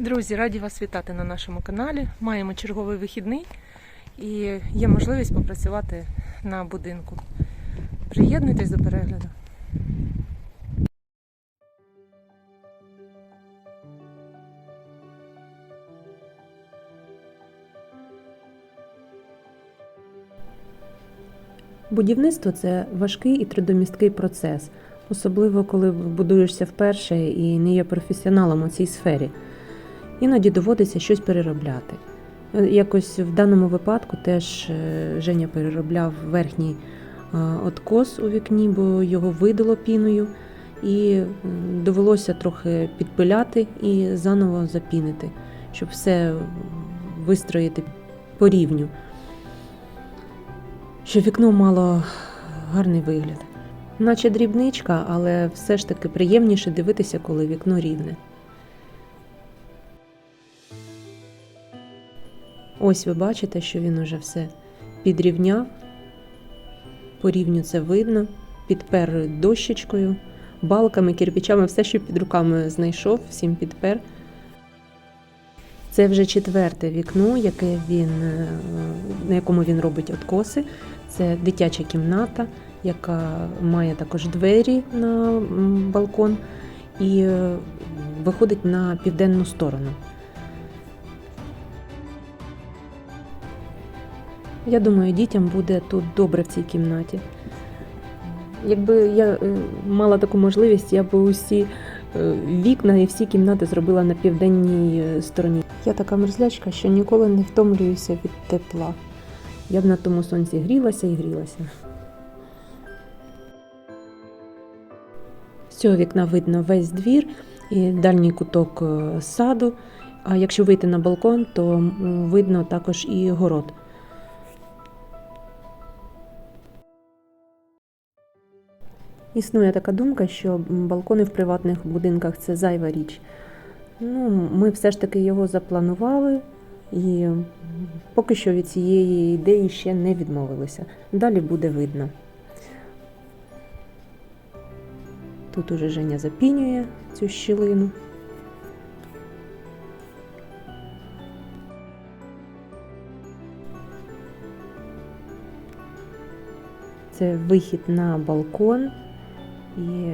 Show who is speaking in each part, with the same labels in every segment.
Speaker 1: Друзі, раді вас вітати на нашому каналі. Маємо черговий вихідний і є можливість попрацювати на будинку. Приєднуйтесь до перегляду.
Speaker 2: Будівництво це важкий і трудомісткий процес, особливо коли будуєшся вперше і не є професіоналом у цій сфері. Іноді доводиться щось переробляти. Е, Якось в даному випадку теж е, Женя переробляв верхній е, откос у вікні, бо його видало піною, і довелося трохи підпиляти і заново запінити, щоб все вистроїти по рівню щоб вікно мало гарний вигляд. Наче дрібничка, але все ж таки приємніше дивитися, коли вікно рівне. Ось ви бачите, що він уже все підрівняв. По рівню це видно, підпер дощечкою, балками, кирпичами, все, що під руками знайшов, всім підпер. Це вже четверте вікно, яке він, е, на якому він робить откоси. Це дитяча кімната, яка має також двері на балкон і е, виходить на південну сторону. Я думаю, дітям буде тут добре в цій кімнаті. Якби я е, мала таку можливість, я б усі е, вікна і всі кімнати зробила на південній е, стороні. Я така мерзлячка, що ніколи не втомлююся від тепла. Я б на тому сонці грілася і грілася. З цього вікна видно весь двір і дальній куток саду. А якщо вийти на балкон, то видно також і город. Існує така думка, що балкони в приватних будинках це зайва річ. Ну, ми все ж таки його запланували і поки що від цієї ідеї ще не відмовилися. Далі буде видно. Тут уже Женя запінює цю щілину. Це вихід на балкон і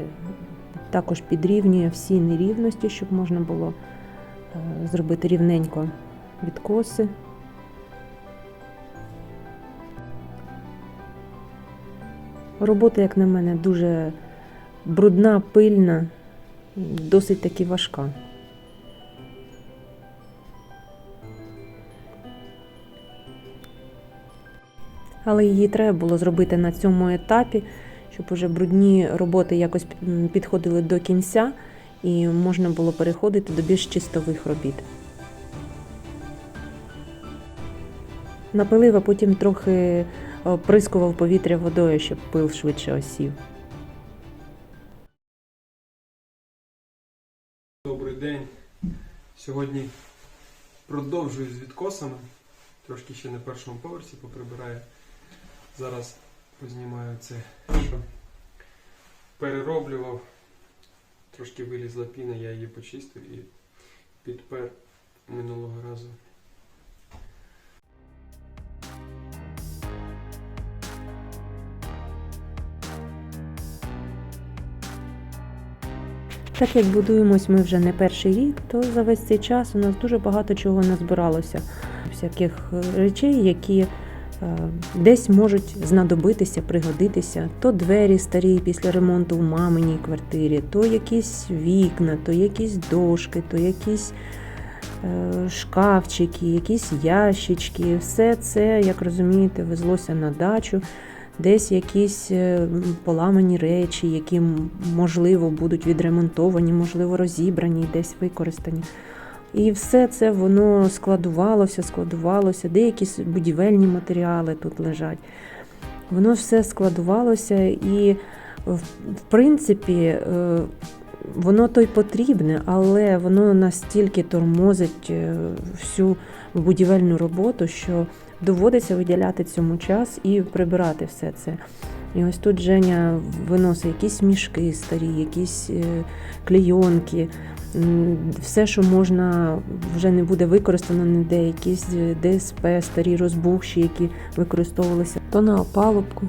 Speaker 2: також підрівнює всі нерівності, щоб можна було е, зробити рівненько відкоси. Робота, як на мене, дуже брудна, пильна, досить таки важка. Але її треба було зробити на цьому етапі, щоб уже брудні роботи якось підходили до кінця і можна було переходити до більш чистових робіт. Напилив, а потім трохи прискував повітря водою, щоб пил швидше осів.
Speaker 3: Добрий день. Сьогодні продовжую з відкосами. Трошки ще на першому поверсі поприбираю. Зараз познімаю це, що перероблював. Трошки вилізла піна, я її почистив і підпер минулого разу.
Speaker 2: Так як будуємось ми вже не перший рік, то за весь цей час у нас дуже багато чого назбиралося. Всяких е, речей, які десь можуть знадобитися, пригодитися. То двері старі після ремонту в маминій квартирі, то якісь вікна, то якісь дошки, то якісь е, шкафчики, якісь ящички. Все це, як розумієте, везлося на дачу. Десь якісь е, поламані речі, які можливо будуть відремонтовані, можливо, розібрані, десь використані. І все це воно складувалося, складувалося, деякі будівельні матеріали тут лежать. Воно все складувалося і, в, принципі, е, воно то й потрібне, але воно настільки тормозить е, всю будівельну роботу, що доводиться виділяти цьому час і прибирати все це. І ось тут Женя виносить якісь мішки старі, якісь е, клейонки, Все, що можна, вже не буде використано ніде, якісь е, ДСП, старі розбухші, які використовувалися то на опалубку,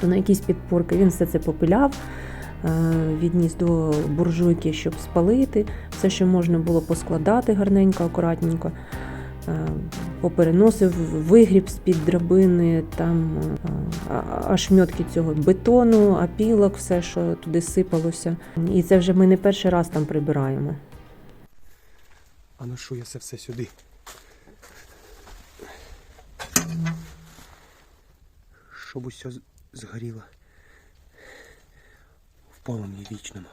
Speaker 2: то на якісь підпорки. Він все це попиляв, е, відніс до буржуйки, щоб спалити. Все, що можна було поскладати гарненько, акуратненько. Е, Попереносив вигріб з-під драбини, там е, цього бетону, апілок, все, що туди сипалося. І це вже ми не перший раз там прибираємо.
Speaker 3: А на що я це все сюди? Щоб усе згоріло в полум'ї вічному.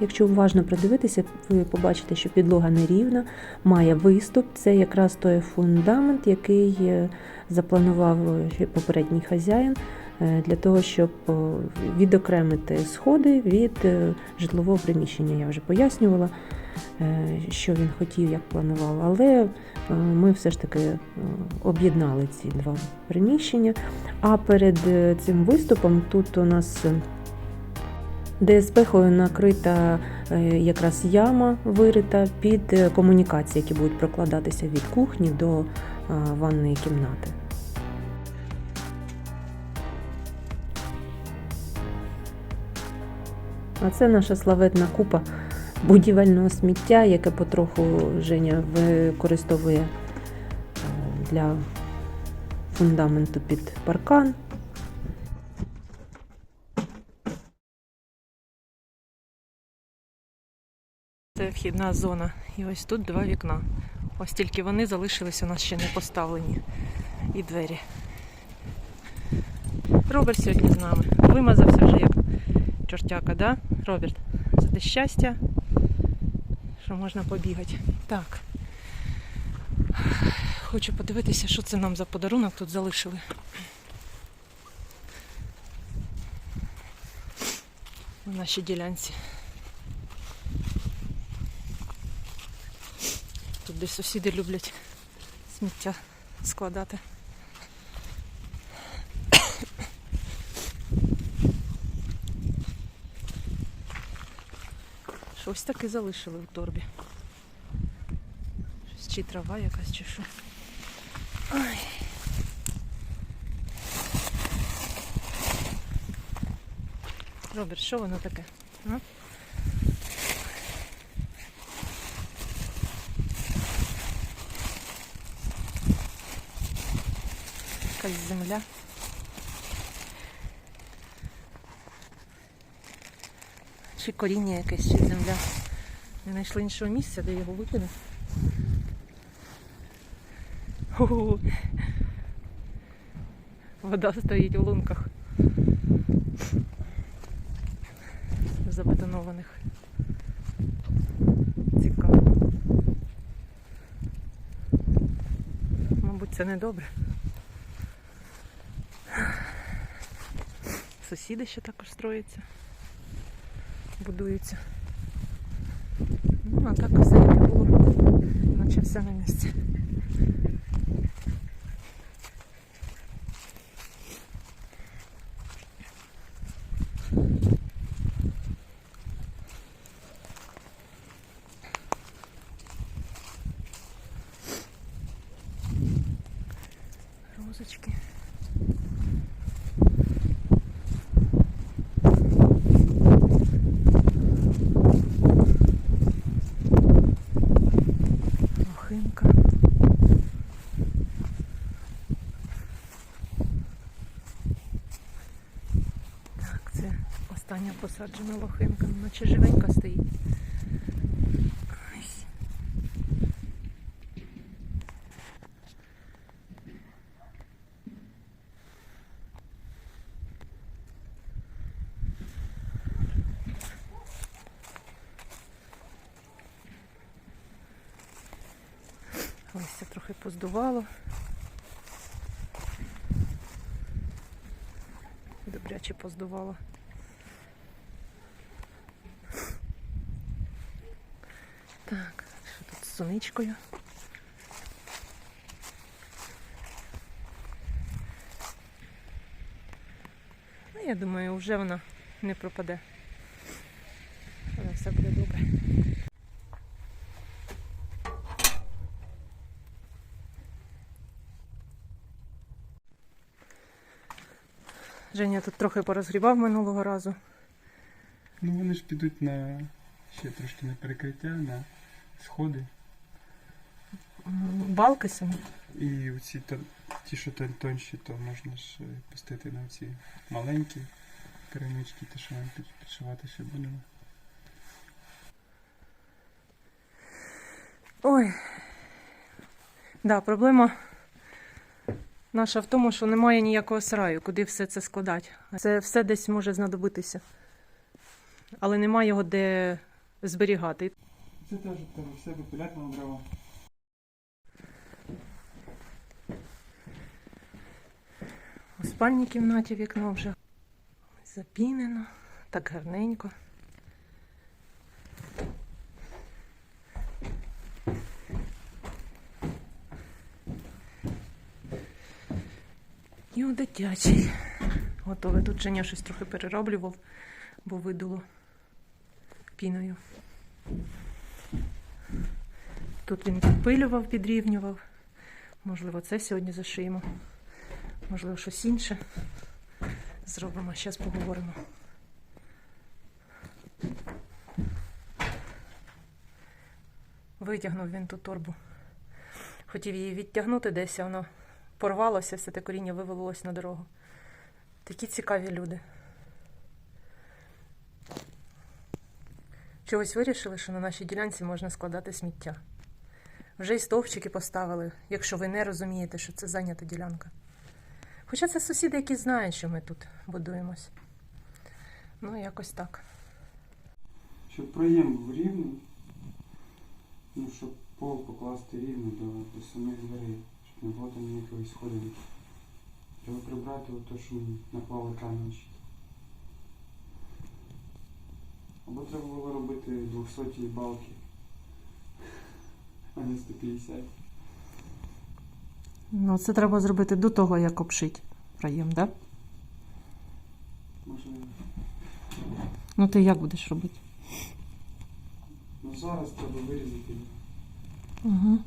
Speaker 2: Якщо уважно придивитися, ви побачите, що підлога нерівна, має виступ. Це якраз той фундамент, який е, запланував е, попередній хазяїн е, для того, щоб відокремити сходи від житлового приміщення. Я вже пояснювала, що він хотів, як планував, але ми все ж таки об'єднали ці два приміщення. А перед цим виступом тут у нас. Е, ДСП-хою накрита е, якраз яма вирита під е, комунікації, які будуть прокладатися від кухні до е, ванної кімнати. А це наша славетна купа будівельного сміття, яке потроху Женя використовує для фундаменту під паркан.
Speaker 1: Вхідна зона. І ось тут два вікна. Ось тільки вони залишились у нас ще не поставлені. І двері. Роберт сьогодні з нами. Вимазався вже як чортяка, да? Роберт? Це те щастя, що можна побігати. Так. Хочу подивитися, що це нам за подарунок тут залишили. На нашій ділянці. Де сусіди люблять сміття складати. Щось таке залишили в торбі. Щось чи трава якась, чи що. Ай. Роберт, що воно таке? А? Якась земля. Чи коріння якесь, чи земля. Не знайшли іншого місця, де його викинути. Ху-ху. Вода стоїть у лунках. Забетонованих. Цікаво. Мабуть, це не добре. Сусіди ще також строяться, будуються. Ну, а так все було, наче все на місці. Розочки. Лохинка. Так, це остання посаджена лохинка, ну, наче живенька стоїть. Ось. Листя трохи поздувало. Добряче поздувало. Так, що соничкою? Ну, я думаю, вже вона не пропаде. Але все буде добре. Женя тут трохи порозгрібав минулого разу.
Speaker 3: Ну вони ж підуть на ще трошки на перекриття, на сходи.
Speaker 1: Балки самі.
Speaker 3: І ці ті, що тон- тонші, то можна ж е, пустити на ці маленькі керамички, те, що ми підшивати ще будемо.
Speaker 1: Ой. Да, проблема наша в тому, що немає ніякого сараю, куди все це складати. Це все десь може знадобитися. Але немає його де зберігати.
Speaker 3: Це теж все випиляти на дрова.
Speaker 1: У спальній кімнаті вікно вже запінено, так гарненько. І у дитячій. Готове. Тут Женя щось трохи перероблював, бо видуло піною. Тут він підпилював, підрівнював. Можливо, це сьогодні зашиємо. Можливо, щось інше зробимо. Зараз поговоримо. Витягнув він ту торбу. Хотів її відтягнути десь, а воно порвалося, все те коріння вивалилось на дорогу. Такі цікаві люди. Чогось вирішили, що на нашій ділянці можна складати сміття. Вже й стовпчики поставили, якщо ви не розумієте, що це зайнята ділянка. Хоча це сусіди, які знають, що ми тут будуємось. Ну, якось так.
Speaker 3: Щоб проєм був рівний, ну, щоб пол покласти рівно до, до самих дверей, щоб не було там ніякої сходинки. Треба прибрати те, що ми наклали камінчик. Або треба було робити 200 балки, а не 150.
Speaker 1: Ну, це треба зробити до того, як обшить проєм, так? Да? Ну, ти як будеш робити?
Speaker 3: ну зараз треба вирізати.
Speaker 1: Угу.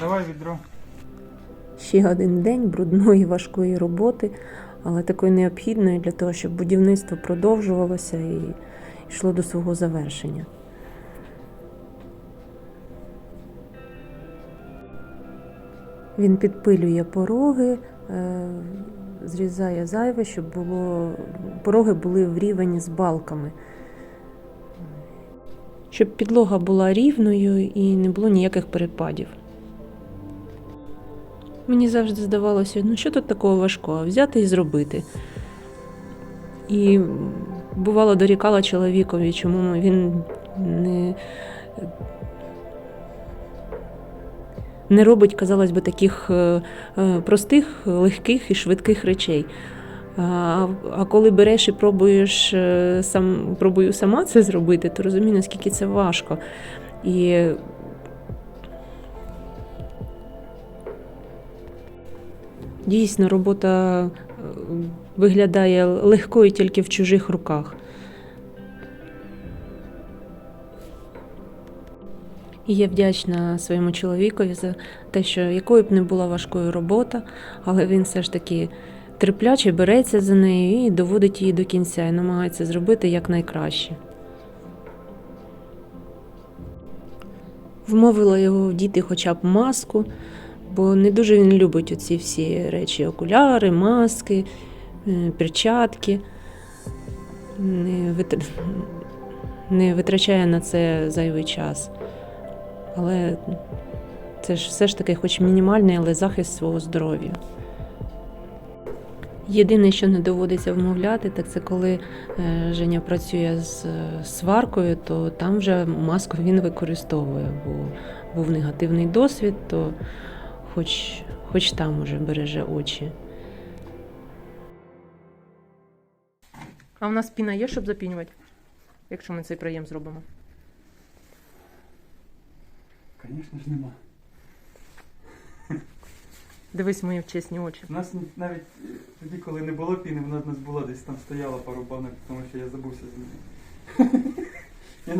Speaker 3: Давай відро.
Speaker 2: Ще один день брудної важкої роботи, але такої необхідної для того, щоб будівництво продовжувалося і йшло до свого завершення. Він підпилює пороги, е, зрізає зайве, щоб було, пороги були в рівень з балками. Щоб підлога була рівною і не було ніяких перепадів. Мені завжди здавалося, ну що тут такого важкого? Взяти і зробити. І бувало дорікала чоловікові, чому він не, не робить, казалось би, таких е, е, простих, легких і швидких речей. А, а коли береш і пробуєш е, сам, пробую сама це зробити, то розумію, наскільки це важко. І Дійсно, робота е, виглядає легкою тільки в чужих руках. І я вдячна своєму чоловікові за те, що якою б не була важкою робота, але він все ж таки терпляче береться за нею і доводить її до кінця і намагається зробити якнайкраще. Вмовила його вдіти хоча б маску, бо не дуже він любить оці всі речі: окуляри, маски, е, перчатки. Не, витр... не витрачає на це зайвий час. Але це ж все ж таки, хоч мінімальний, але захист свого здоров'я. Єдине, що не доводиться вмовляти, так це коли е, Женя працює з сваркою, то там вже маску він використовує, бо був негативний досвід, то хоч, хоч там уже береже очі.
Speaker 1: А в нас піна є, щоб запінювати, якщо ми цей проєм зробимо.
Speaker 3: Звісно ж нема.
Speaker 1: Дивись в мої чесні очі.
Speaker 3: У нас навіть е, тоді, коли не було піни, вона в нас була десь там стояла пару банок, тому що я забувся з нею. Я,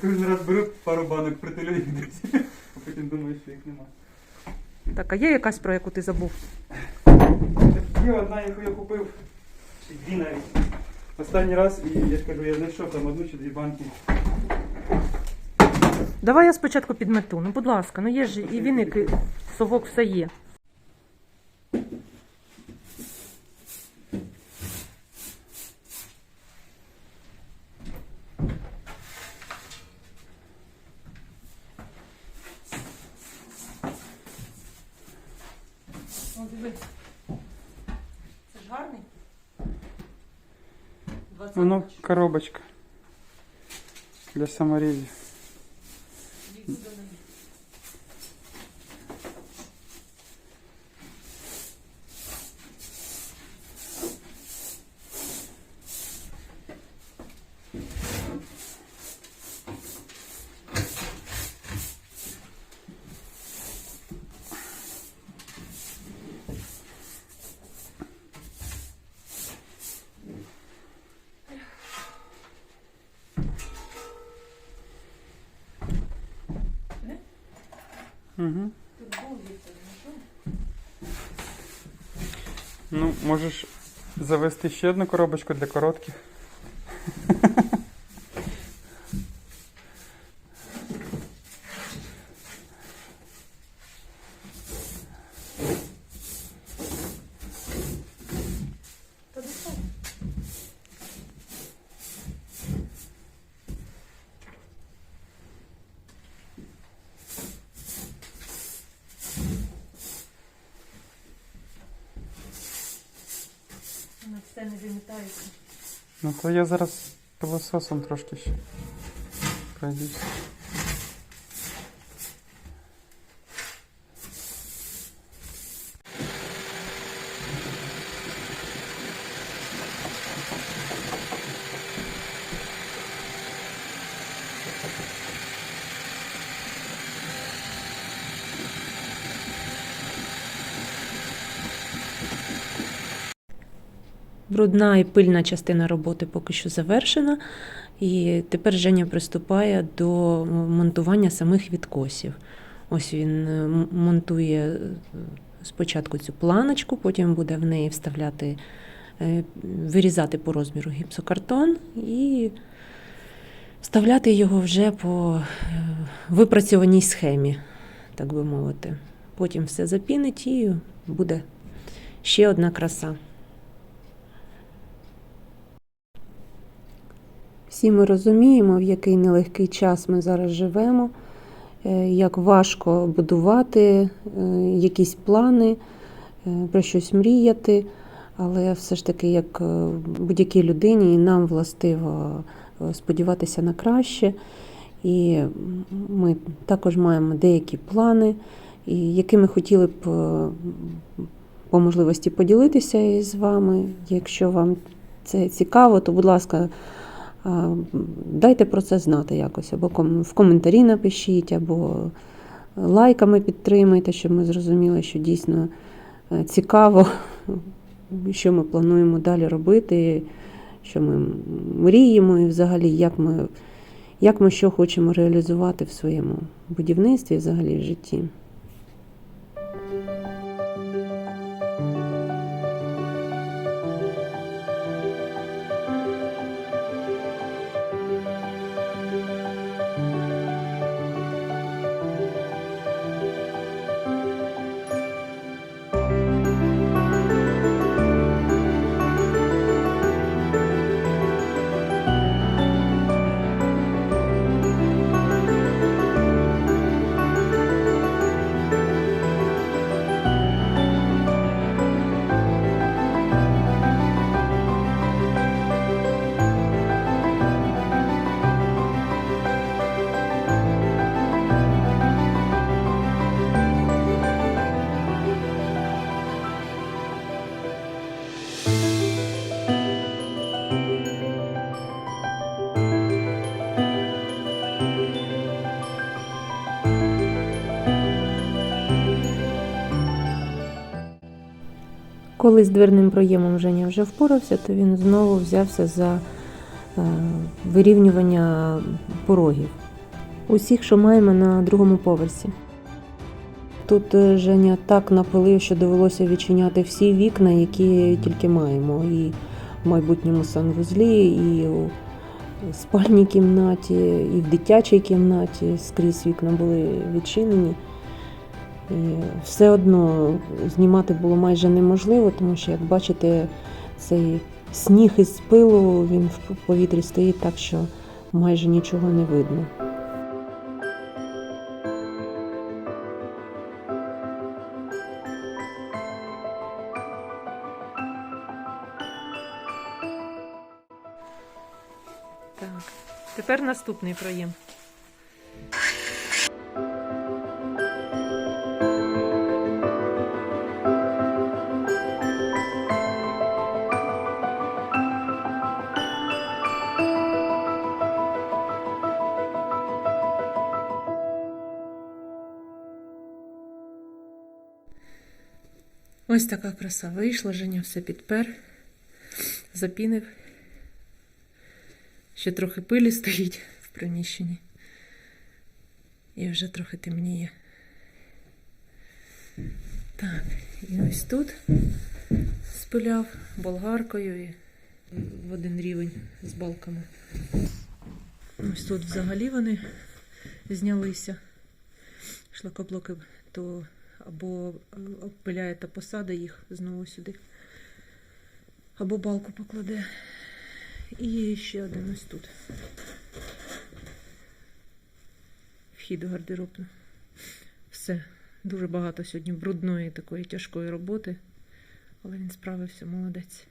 Speaker 3: кожен раз беру пару банок, десь, а потім думаю, що їх нема.
Speaker 1: Так, а є якась, про яку ти забув?
Speaker 3: Є одна, яку я купив, чи дві навіть. Останній раз, і я ж кажу, я знайшов там одну чи дві банки.
Speaker 1: Давай я спочатку підмету. Ну, будь ласка, ну є ж і віник, і совок, все є. О, диви. Це ж гарний.
Speaker 3: Воно коробочка для саморізів. Угу. Ну, можеш завести ще одну коробочку для коротких.
Speaker 1: Не вимітається.
Speaker 3: Ну то я зараз пилососом трошки ще пройдусь.
Speaker 2: Брудна і пильна частина роботи поки що завершена, і тепер Женя приступає до монтування самих відкосів. Ось він е, монтує е, спочатку цю планочку, потім буде в неї вставляти, е, вирізати по розміру гіпсокартон і вставляти його вже по випрацьованій схемі, так би мовити. Потім все запінить і буде ще одна краса. Всі ми розуміємо, в який нелегкий час ми зараз живемо, е, як важко будувати е, якісь плани, е, про щось мріяти, але все ж таки, як будь-якій людині, і нам властиво сподіватися на краще. І ми також маємо деякі плани, якими хотіли б по можливості поділитися із вами. Якщо вам це цікаво, то, будь ласка, Дайте про це знати якось, або в коментарі напишіть, або лайками підтримайте, щоб ми зрозуміли, що дійсно е, цікаво, що ми плануємо далі робити, що ми мріємо і взагалі, як ми, як ми що хочемо реалізувати в своєму будівництві, взагалі в житті. Коли з дверним проємом Женя вже впорався, то він знову взявся за е, вирівнювання порогів. Усіх, що маємо на другому поверсі. Тут е, Женя так напилив, що довелося відчиняти всі вікна, які тільки маємо. І в майбутньому санвузлі, і у спальній кімнаті, і в дитячій кімнаті скрізь вікна були відчинені. І все одно знімати було майже неможливо, тому що, як бачите, цей сніг із пилу він в повітрі стоїть так, що майже нічого не видно.
Speaker 1: Тепер наступний проєм. Ось така краса вийшла, Женя все підпер, запінив. Ще трохи пилі стоїть в приміщенні. І вже трохи темніє. Так, і ось тут спиляв болгаркою і в один рівень з балками. Ось тут взагалі вони знялися. Шлакоблоки то або обпиляє та посаде їх знову сюди, або балку покладе. І ще один ось тут. Вхід у гардеробну. Все. Дуже багато сьогодні брудної такої тяжкої роботи. Але він справився, молодець.